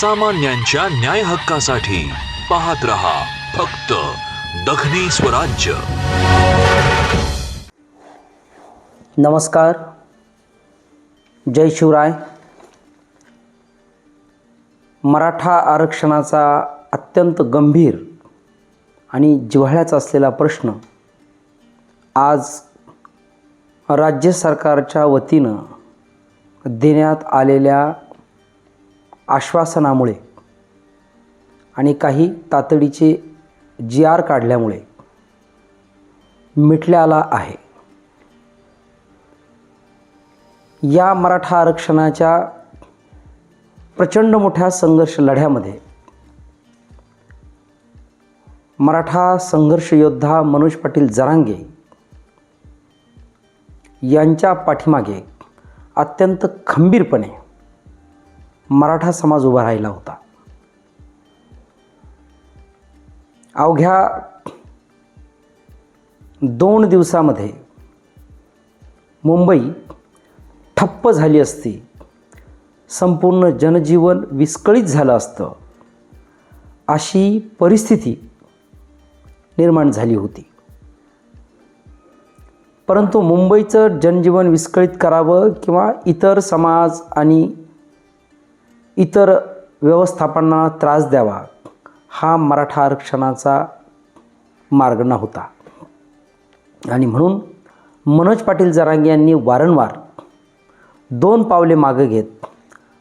सर्वसामान्यांच्या न्याय हक्कासाठी पाहत रहा फक्त दखनी स्वराज्य. नमस्कार. जय शिवराय. मराठा आरक्षणाचा अत्यंत गंभीर आणि जिव्हाळ्याचा असलेला प्रश्न आज राज्य सरकारच्या वतीनं देण्यात आलेल्या आश्वासनामुळे आणि काही तातडीचे जी आर काढल्यामुळे मिटल्याला आहे. या मराठा आरक्षणाच्या प्रचंड मोठ्या संघर्ष लढ्यामध्ये मराठा संघर्ष योद्धा मनोज पाटील जरांगे यांच्या पाठीमागे अत्यंत खंबीरपणे मराठा समाज उभा राहिला होता. अवघ्या दोन दिवसामध्ये मुंबई ठप्प झाली असती. संपूर्ण जनजीवन विस्कळीत झालं असतं. अशी परिस्थिती निर्माण झाली होती. परंतु मुंबईचं जनजीवन विस्कळीत करावं किंवा इतर समाज आणि इतर व्यवस्थापनांना त्रास द्यावा हा मराठा आरक्षणाचा मार्ग नव्हता. आणि म्हणून मनोज पाटील जरांगे यांनी वारंवार दोन पावले मागं घेत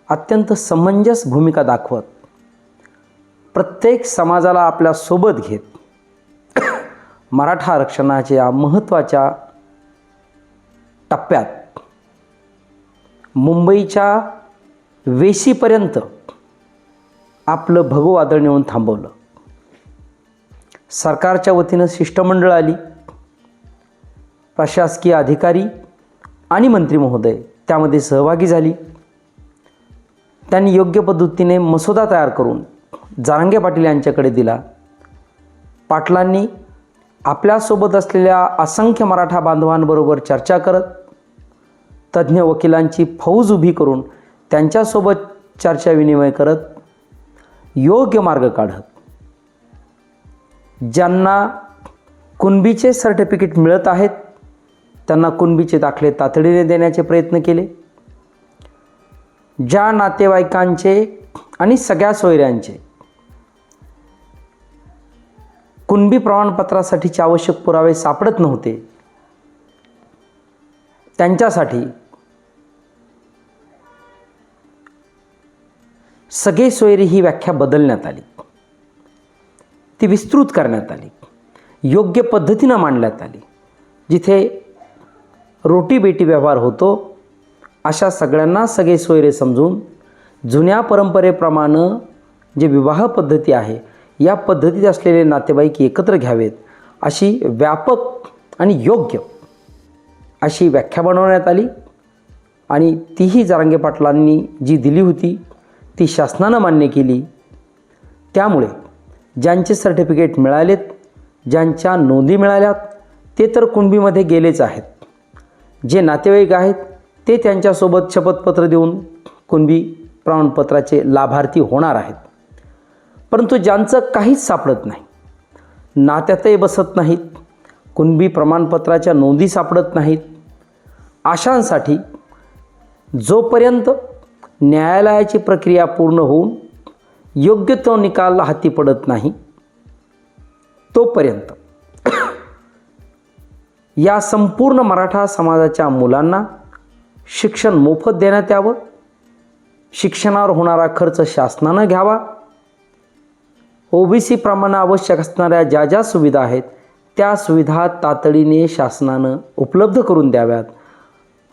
अत्यंत समंजस भूमिका दाखवत प्रत्येक समाजाला आपल्यासोबत घेत मराठा आरक्षणाच्या महत्त्वाच्या टप्प्यात मुंबईच्या वेशीपर्यंत आपलं भगवादळ नेऊन थांबवलं. सरकारच्या वतीनं शिष्टमंडळ आली प्रशासकीय अधिकारी आणि मंत्री महोदय त्यामध्ये सहभागी झाली. त्यांनी योग्य पद्धतीने मसुदा तयार करून जारांगे पाटील यांच्याकडे दिला. पाटलांनी आपल्यासोबत असलेल्या असंख्य मराठा बांधवांबरोबर चर्चा करत तज्ज्ञ वकिलांची फौज उभी करून त्यांच्यासोबत चर्चा विनिमय करत योग्य मार्ग काढत. ज्यांना कुणबीचे सर्टिफिकेट मिळत आहेत त्यांना कुणबीचे दाखले तातडीने देण्याचे प्रयत्न केले. ज्या नातेवाईकांचे आणि सगळ्या सोयऱ्यांचे कुणबी प्रमाणपत्रासाठीचे आवश्यक पुरावे सापडत नव्हते त्यांच्यासाठी सगळे सोयरी ही व्याख्या बदलण्यात आली. ती विस्तृत करण्यात आली. योग्य पद्धतीनं मांडण्यात आली. जिथे रोटी बेटी व्यवहार होतो अशा सगळ्यांना सगळे सोयरे समजून जुन्या परंपरेप्रमाणे जे विवाह पद्धती आहे या पद्धतीत असलेले नातेवाईक एकत्र घ्यावेत अशी व्यापक आणि योग्य अशी व्याख्या बनवण्यात आली. आणि तीही जारांगे पाटलांनी जी दिली होती ती शासनानं मान्य केली. त्यामुळे ज्यांचे सर्टिफिकेट मिळालेत ज्यांच्या नोंदी मिळाल्यात ते तर कुणबीमध्ये गेलेच आहेत. जे नातेवाईक आहेत ते त्यांच्यासोबत शपथपत्र देऊन कुणबी प्रमाणपत्राचे लाभार्थी होणार आहेत. परंतु ज्यांचं काहीच सापडत नाही नात्यातही बसत नाहीत कुणबी प्रमाणपत्राच्या नोंदी सापडत नाहीत अशांसाठी जोपर्यंत न्यायालयाची प्रक्रिया पूर्ण होऊन योग्य तो निकाल हाती पडत नाही. तोपर्यंत या संपूर्ण मराठा समाजाच्या मुलांना शिक्षण मोफत देण्यात यावं. शिक्षणावर होणारा खर्च शासनानं घ्यावा. ओबीसी प्रमाणे आवश्यक असणाऱ्या ज्या ज्या सुविधा आहेत त्या सुविधा तातडीने शासनानं उपलब्ध करून द्याव्यात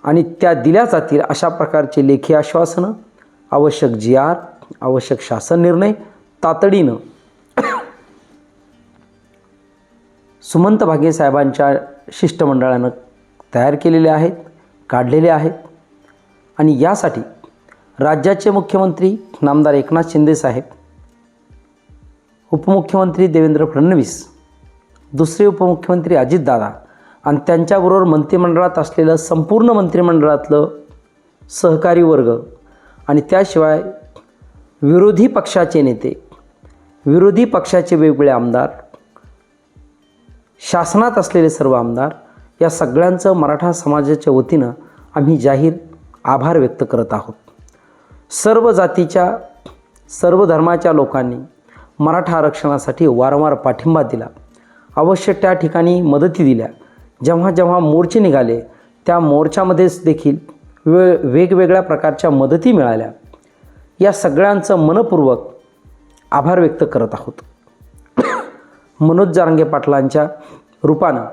आणि त्या दिल्या जातील अशा प्रकारचे लेखी आश्वासनं आवश्यक जी आर आवश्यक शासन निर्णय तातडीनं सुमंत भागे साहेबांच्या शिष्टमंडळानं तयार केलेले आहेत काढलेले आहेत. आणि यासाठी राज्याचे मुख्यमंत्री नामदार एकनाथ शिंदेसाहेब उपमुख्यमंत्री देवेंद्र फडणवीस दुसरे उपमुख्यमंत्री अजितदादा आणि त्यांच्याबरोबर मंत्रिमंडळात असलेलं संपूर्ण मंत्रिमंडळातलं सहकारी वर्ग आणि त्याशिवाय विरोधी पक्षाचे नेते विरोधी पक्षाचे वेगवेगळे आमदार शासनात असलेले सर्व आमदार या सगळ्यांचं मराठा समाजाच्या वतीनं आम्ही जाहीर आभार व्यक्त करत आहोत. सर्व जातीच्या सर्व धर्माच्या लोकांनी मराठा आरक्षणासाठी वारंवार पाठिंबा दिला. अवश्य त्या ठिकाणी मदती दिल्या. जेव्हा जेव्हा मोर्चे निघाले त्या मोर्चामध्येच देखील वे वेगवेगळ्या प्रकारच्या मदती मिळाल्या. या सगळ्यांचं मनपूर्वक आभार व्यक्त करत आहोत. मनोज जारांगे पाटलांच्या रूपानं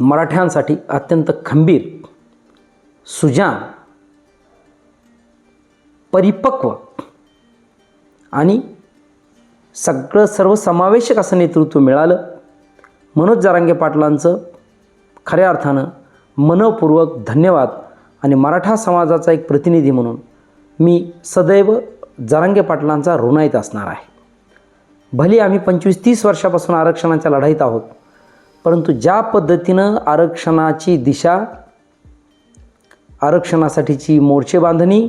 मराठ्यांसाठी अत्यंत खंबीर सुजान परिपक्व आणि सगळं सर्वसमावेशक असं नेतृत्व मिळालं. मनोज जारांगे पाटलांचं खऱ्या अर्थानं मनपूर्वक धन्यवाद आणि मराठा समाजाचा एक प्रतिनिधी म्हणून मी सदैव जरांगे पाटलांचा ऋणाईत असणार आहे. भले आम्ही पंचवीस तीस वर्षापासून आरक्षणाच्या लढाईत आहोत परंतु ज्या पद्धतीनं आरक्षणाची दिशा आरक्षणासाठीची मोर्चे बांधणी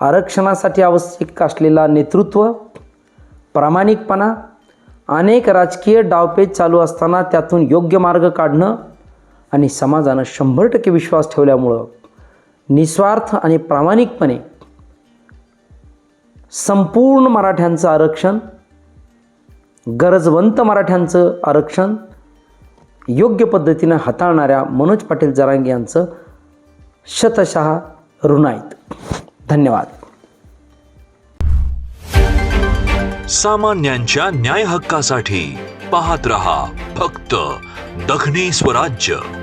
आरक्षणासाठी आवश्यक असलेला नेतृत्व प्रामाणिकपणा अनेक राजकीय डावपेच चालू असताना त्यातून योग्य मार्ग काढणं आणि समाजानं शंभर टक्के विश्वास ठेवल्यामुळं निस्वार्थ आणि प्रामाणिकपणे संपूर्ण मराठ्यांचं आरक्षण गरजवंत मराठ्यांचं आरक्षण योग्य पद्धतीनं हाताळणाऱ्या मनोज पाटील जरांगे यांचं शतशः ऋण आहेत. धन्यवाद. सामान्यांच्या न्याय हक्कासाठी पाहत रहा फक्त दखनी स्वराज्य.